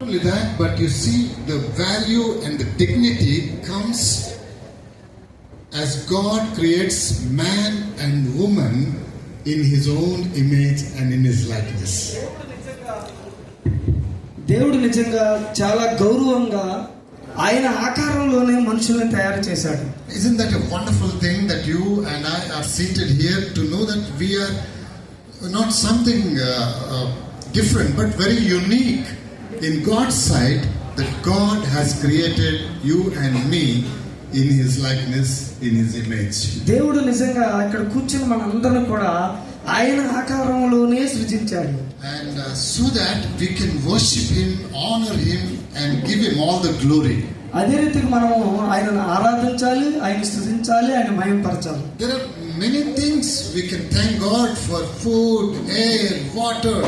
Only that, but you see the value and the dignity comes as God creates man and woman in his own image and in his likeness. దేవుడు నిజంగా చాలా గౌరవంగా ఆయన ఆకారంలోనే మనుషుల్ని తయారు చేశాడు Isn't that a wonderful thing that you and I are seated here to know that we are not something uh, uh, different but very unique in God's sight that God has created you and me in His likeness, in His image. దేవుడు నిజంగా ఇక్కడ కూర్చుని మనందరం కూడా ఆయన ఆకారంలోనే సృజించాడు And uh, so that we can worship Him, honor Him, and give Him all the glory. అదే రీతికి మనము ఆయనను ఆరాధించాలి ఆయన స్థుతించాలి ఆయన మయంపరచాలి There are many things we can thank God for food, air, water,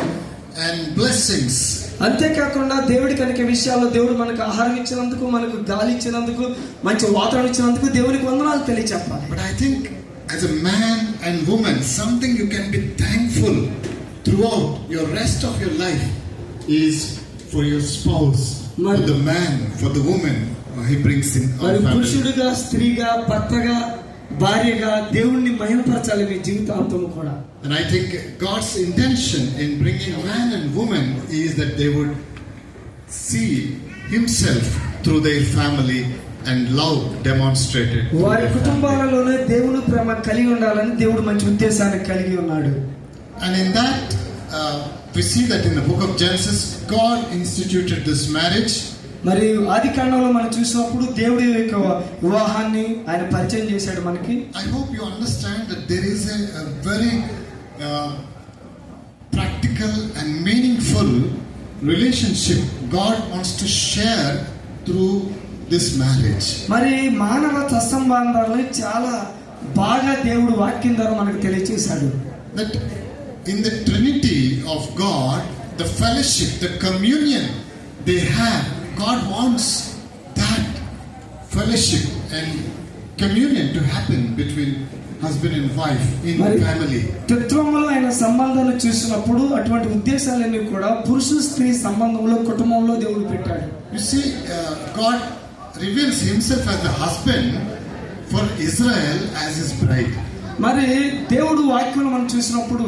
and blessings. అంతేకాకుండా దేవుడి కనుక విషయాల్లో దేవుడు మనకు ఆహారం ఇచ్చినందుకు మనకు గాలి ఇచ్చినందుకు మంచి వాతావరణం ఇచ్చినందుకు దేవునికి వందనాలు తెలియచెప్పాలి. But I think as a man and women something you can be thankful throughout your rest of your life is for your spouse for the man for the women he brings in పురుషుడుగా స్త్రీగా భర్తగా భార్యగా దేవుణ్ణి మహిమపరచాలి మీ జీవితాంతం కూడా And I think God's intention in bringing man and woman is that they would see Himself through their family and love demonstrated. through వారి. కుటుంబాలలోనే దేవుని ప్రేమ కలిగి ఉండాలని దేవుడు మంచి ఉద్దేశాన్ని కలిగి ఉన్నాడు And in that, uh, we see that in the book of Genesis, God instituted this marriage. మరి ఆది కాండంలో మనం చూసినప్పుడు దేవుడి యొక్క వివాహాన్ని ఆయన పరిచయం చేశాడు మనకి. I hope you understand that there is a very practical and meaningful relationship God wants to share through this marriage మరి మానవ సత్సంబంధాలు చాలా బాగా దేవుడు వాక్యం ద్వారా మనకు తెలియజేశాడు that in the Trinity of God the fellowship the communion they have God wants that fellowship and communion to happen between husband and wife in the Mari- family. తత్వంలో ఆయన సంబంధాన్ని చూసినప్పుడు అటువంటి ఉద్దేశాలన్నీ కూడా పురుష స్త్రీ సంబంధంలో కుటుంబంలో దేవుడు పెట్టాడు You see, uh, God reveals Himself as the husband for Israel as His bride. మరి దేవుడు వాక్యం మనం చూసినప్పుడు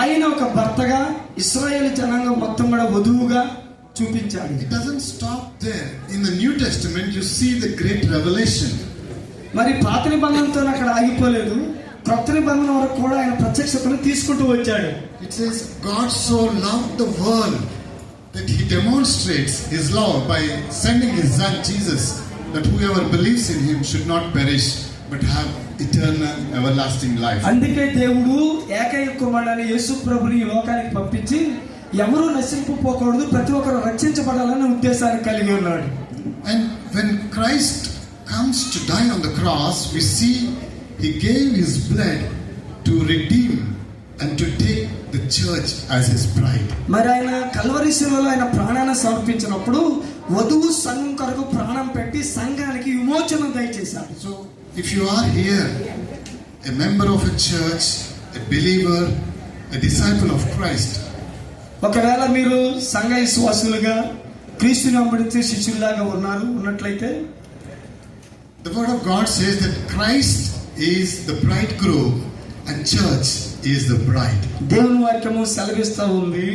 ఆయన ఒక భర్తగా ఇస్రాయేల్ జనాంగం మొత్తం కూడా వధువుగా చూపించాలి. It doesn't stop there in the New Testament you see the great revolution మరి పాత నిబంధనతో అక్కడ ఆగిపోలేదు. కొత్త నిబంధన వరకు కూడా ఆయన ప్రత్యక్షతను తీసుకుంటూ వచ్చాడు. It says God so love the world that he demonstrates his love by sending his son Jesus that whoever believes in him should not perish but have eternal everlasting life అందుకే దేవుడు ఏకైక కుమారుడు యేసు ప్రభుని లోకానికి పంపించి ఎవరూ నశింపుపోకూడదు ప్రతి ఒక్కరు రక్షించబడాలనే ఉద్దేశాన్ని కలిగి ఉన్నాడు And when Christ comes to die on the cross, we see He gave His blood to redeem and to take the church as His bride. మరి ఆయన కల్వరి శిలలో ఆయన ప్రాణాన్ని సమర్పించినప్పుడు వధువు సంఘం కొరకు ప్రాణం పెట్టి సంఘానికి విమోచన దయచేశాడు So, if you are here, a member of a church, a believer, a disciple of Christ, ఒకవేళ మీరు సంఘ విశ్వాసులుగా క్రీస్తుని వెంబడించే శిష్యుల్లాగా ఉన్నారు ఉన్నట్లయితే the Word of God says that Christ is the bridegroom and church is the bride. దేవుని వాక్యము సెలవిస్తా ఉంది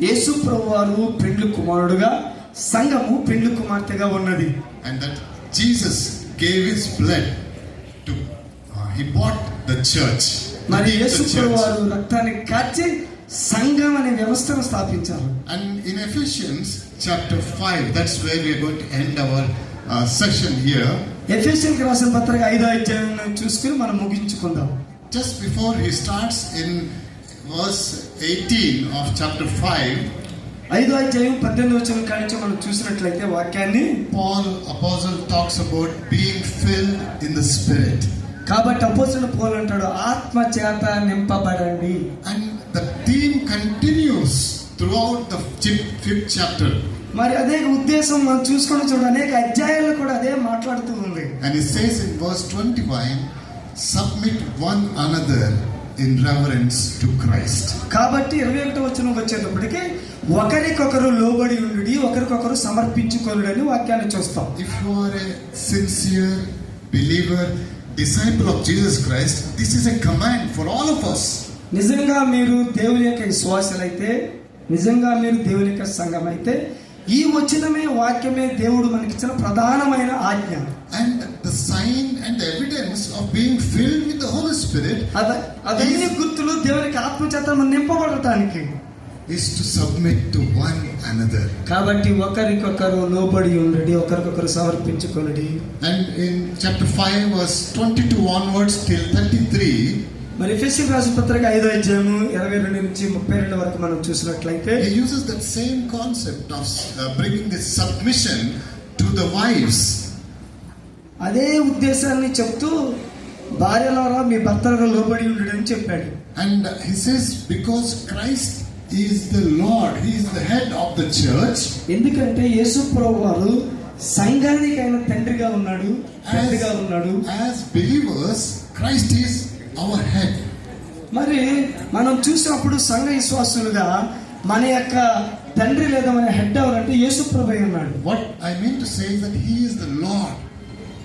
యేసు ప్రభు వారు పెండ్లి కుమారుడుగా సంఘము పెండ్లి కుమార్తెగా ఉన్నది And that Jesus gave His blood to, uh, He bought the church. మరి యేసు ప్రభు. వారు రక్తాన్ని కాచి సంఘం అనే వ్యవస్థను స్థాపించారు. And in Ephesians chapter 5 that's where we are going to end our session here Ephesian గ్రంథం పత్రిక 5వ అధ్యాయం చూసుకొని మనం ముగించుకుందాం. Just before he starts in verse 18 of chapter 5 5వ అధ్యాయం 18 వచనం కనుక మనం చూసినట్లయితే వాక్యాన్ని Paul apostle talks about being fill in the spirit కాబట్టి అపోజన పోలంటాడు ఆత్మ చేత నింపబడండి. And continues throughout the fifth, fifth chapter. మరి అదే ఉద్దేశం మనం చూసుకొని చూడ అనేక అధ్యాయాలు కూడా అదే మాట్లాడుతూ ఉంది And it says in verse 21 submit one another in reverence to Christ. కాబట్టి ఇరవై ఒకటో వచ్చిన వచ్చేటప్పటికి ఒకరికొకరు లోబడి ఉండి ఒకరికొకరు సమర్పించుకొనుడని వాక్యాన్ని చూస్తాం If you are a sincere believer, disciple of Jesus Christ, this is a command for all of us. నిజంగా మీరు దేవుని యొక్క విశ్వాసులైతే నిజంగా మీరు దేవుని యొక్క సంఘం అయితే ఈ వచ్చినమే వాక్యమే దేవుడు మనకిచ్చిన ప్రధానమైన ఆజ్ఞ. Sign and the evidence of being filled with the Holy Spirit అద అదన్నీ గుర్తులు దేవునికి ఆత్మచేత మనం నింపబడటానికి. is to submit to one another. కాబట్టి ఒకరికొకరు లోబడి ఉండడి ఒకరికొకరు సమర్పించుకొనడి. And in chapter 5, verse 22 onwards till 33, మరి ఎఫ్ఎస్సి రాసిన పత్రిక ఐదో అధ్యాయము ఇరవై రెండు నుంచి ముప్పై రెండు వరకు మనం చూసినట్లయితే he uses that same concept of uh, bringing this submission to the wives. అదే ఉద్దేశాన్ని చెప్తూ భార్యలారా మీ భర్తలకు లోబడి ఉండడు అని చెప్పాడు And he says, because Christ is the Lord, he is the head of the church, ఎందుకంటే యేసు ప్రభు వారు సంఘానికి ఆయన తండ్రిగా ఉన్నాడు పెద్దగా ఉన్నాడు as believers, Christ is our head. మరి మనం చూసినప్పుడు సంఘ విశ్వాసులుగా మన యొక్క తండ్రి లేదా మన హెడ్ ఎవరంటే యేసు ప్రభు ఉన్నాడు What I mean to say is that he is the Lord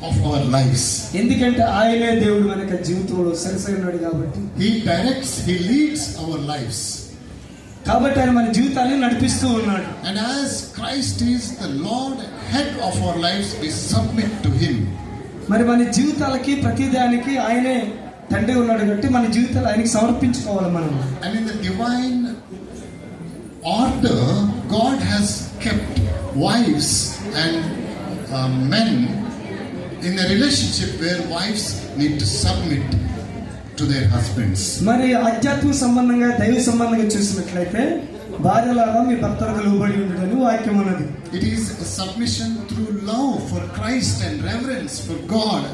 of our lives. ఎందుకంటే ఆయనే దేవుడు మన యొక్క జీవితంలో సరిసరి ఉన్నాడు కాబట్టి He directs, he leads our lives. కాబట్టి ఆయన మన జీవితాన్ని నడిపిస్తూ ఉన్నాడు And as Christ is the Lord, head of our lives, we submit to him. మరి మన జీవితాలకి ప్రతిదానికి ఆయనే తండ్రి ఉన్నాడు కాబట్టి మన జీవితాలు ఆయనకి సమర్పించుకోవాలి మనం. And in the divine order God has kept wives and men in the relationship where wives need submit to their husbands మరి ఆధ్యాత్మిక సంబంధంగా దైవ సంబంధంగా చూసినట్లయితే భార్యలాగా మీ భర్తలకు లోబడి ఉండదని వాక్యం అన్నది it is submission through love for Christ and reverence for God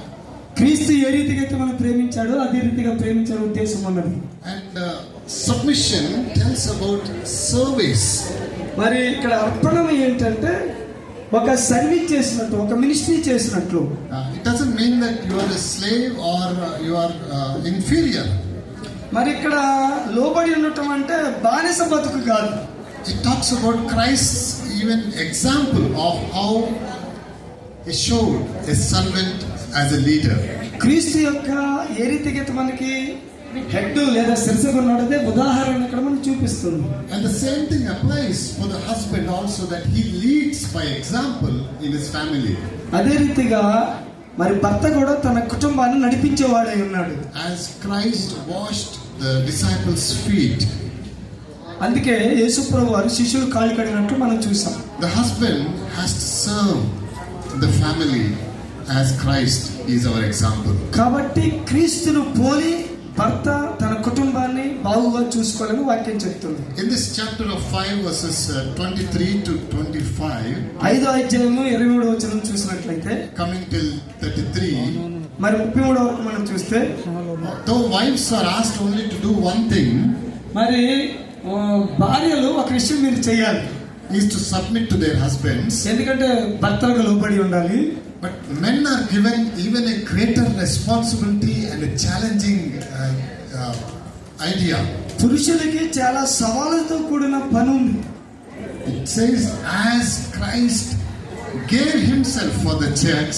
క్రీస్తు ఏ రీతిగా అయితే మనం ప్రేమించాడో అదే రీతిగా ప్రేమించాలి ఉద్దేశం అన్నది and submission tells about service మరి ఇక్కడ అర్పణం ఏంటంటే ఒక సర్వీస్ చేసినట్టు ఒక మినిస్ట్రీ చేసినట్లు. It doesn't mean that you are a slave or you are inferior మరి ఇక్కడ లోబడి ఉండటం అంటే బానిస బతుకు కాదు. It talks about Christ even example of how a showed a servant as a leader. క్రీస్తు యొక్క ఏ రీతిగా మనకి హెడ్ లేదా శిరసగా ఉన్నాడో అదే ఉదాహరణ ఇక్కడ మనకు చూపిస్తుంది And the same thing applies for the husband also that he leads by example in his family. అదే రీతిగా మరి భర్త కూడా తన కుటుంబాన్ని నడిపించేవాడై ఉన్నాడు As Christ washed the disciples' feet, అందుకే యేసుప్రభు వారు శిష్యులు కాళ్ళు కడిగినట్టు మనం చూసాం the husband has to serve the family as Christ is our example. కాబట్టి క్రీస్తును పోలి భర్త తన కుటుంబాన్ని బాగుగా చూసుకోవాలని వాక్యం చెప్తుంది In this chapter of 5, verses uh, 23 to 25, ఐదో అధ్యాయము ఇరవై మూడు వచ్చిన చూసినట్లయితే coming till 33, మరి ముప్పై మూడు వరకు మనం చూస్తే though wives are asked only to do one thing, మరి భార్యలు ఒక విషయం మీరు చేయాలి is to submit to their husbands, ఎందుకంటే భర్తలకు లోబడి ఉండాలి but men are given even a greater responsibility and a challenging uh, uh, idea. పురుషులకి చాలా సవాళ్ళతో కూడిన పని ఉంది It says, as Christ gave himself for the church,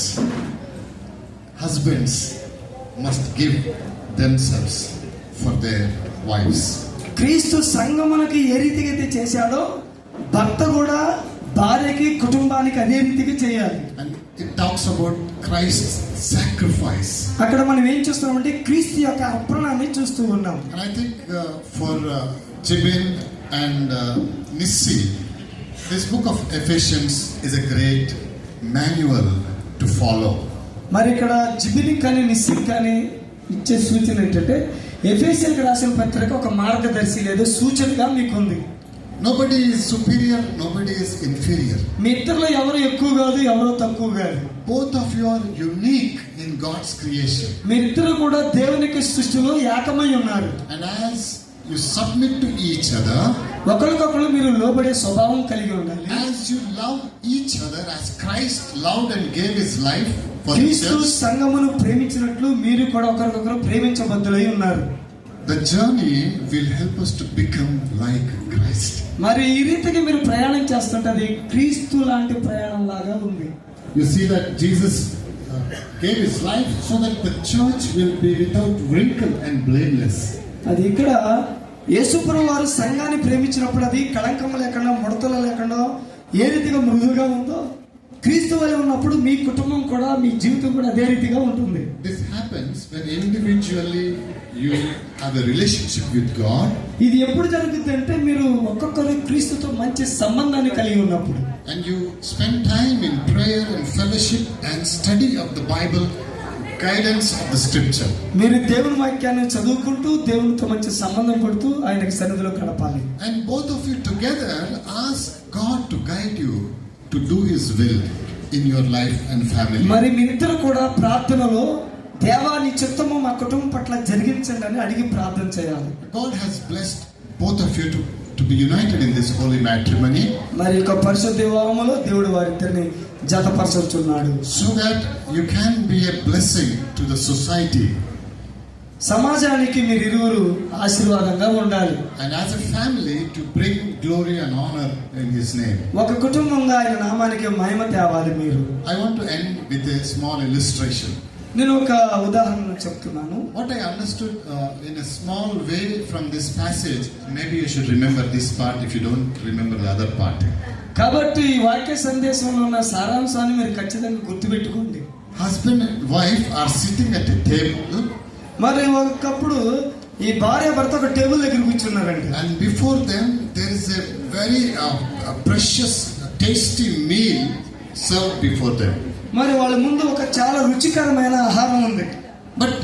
husbands must give themselves for their wives. క్రీస్తు సంగమునకి ఏ రీతిగా అయితే చేశాడో భర్త కూడా భార్యకి కుటుంబానికి అదే రీతిగా చేయాలి it talks about Christ's sacrifice. అక్కడ మనం ఏం చూస్తున్నామంటే క్రీస్తు యొక్క అర్పణాన్ని చూస్తూ ఉన్నాం And I think for uh, Jibin and uh, Nissi, this book of Ephesians is a great manual to follow. మరి ఇక్కడ జిబిలిక్ కానీ నిస్సిక్ కానీ ఇచ్చే సూచన ఏంటంటే ఎఫ్ఎస్ఎల్కి రాసిన పత్రిక ఒక మార్గదర్శి లేదా సూచనగా మీకు ఉంది Nobody is superior, nobody is inferior. మీ ఇద్దరిలో ఎవరు ఎక్కువ కాదు ఎవరో తక్కువ కాదు Both of you are unique in God's creation. మీరిద్దరు కూడా దేవునికి సృష్టిలో ఏకమై ఉన్నారు And as you submit to each other, ఒకరికొకరు మీరు లోబడే స్వభావం కలిగి ఉండాలి as you love each other, as Christ loved and gave his life for the క్రీస్తు సంఘమును ప్రేమించినట్లు మీరు కూడా ఒకరికొకరు ప్రేమించబద్దులై ఉన్నారు the journey will help us to become like Christ. మరి ఈ రీతికి మీరు ప్రయాణం చేస్తుంటే అది క్రీస్తు లాంటి ప్రయాణం లాగా ఉంది You see that Jesus uh, gave his life so that the church will be without wrinkle and blameless. అది ఇక్కడ యేసుపురం వారు సంఘాన్ని ప్రేమించినప్పుడు అది కళంకం లేకుండా ముడతలు లేకుండా ఏ రీతిగా మృదువుగా ఉందో క్రీస్తు వలె ఉన్నప్పుడు మీ కుటుంబం కూడా మీ జీవితం కూడా అదే రీతిగా ఉంటుంది. This happens when individually you have a relationship with God ఇది ఎప్పుడు జరుగుతుంది అంటే మీరు ఒక్కొక్కరు క్రీస్తుతో మంచి సంబంధాన్ని కలిగి ఉన్నప్పుడు. And you spend time in prayer and fellowship and study of the Bible guidance of the scripture మీరు దేవుని వాక్యాన్ని చదువుకుంటూ దేవునితో మంచి సంబంధం పడుతూ ఆయనకి సన్నిధిలో కలపాలి and both of you together ask God to guide you to do His will in your life and family. మరి మీరిద్దరు కూడా ప్రార్థనలో దేవా నీ చిత్తము మా కుటుంబం పట్ల జరిగించండి అని అడిగి ప్రార్థన చేయాలి God has blessed both of you to, to be united in this holy matrimony మరి యొక్క పరిశుద్ధ వివాహములో దేవుడు వారిద్దరిని జతపరచుచున్నాడు so that you can be a blessing to the society. సమాజానికి మీరు ఇరువురు ఆశీర్వాదంగా ఉండాలి. And as a family to bring glory and honour in his name ఒక కుటుంబంగా ఆయన నామానికి మహిమ తేవాలి మీరు. I want to end with a small illustration నేను ఒక ఉదాహరణ చెప్తున్నాను. What I understood in a small way from this passage maybe you should remember this part if you don't remember the other part కాబట్టి ఈ వాక్య సందేశంలో ఉన్న సారాంశాన్ని మీరు ఖచ్చితంగా గుర్తుపెట్టుకోండి. Husband and wife are sitting at a table మరి ఒకప్పుడు ఈ భార్య భర్త ఒక టేబుల్ దగ్గర కూర్చున్నారండి. And before them there is a very precious tasty meal serve before them మరి వాళ్ళ ముందు ఒక చాలా రుచికరమైన ఆహారం ఉంది. బట్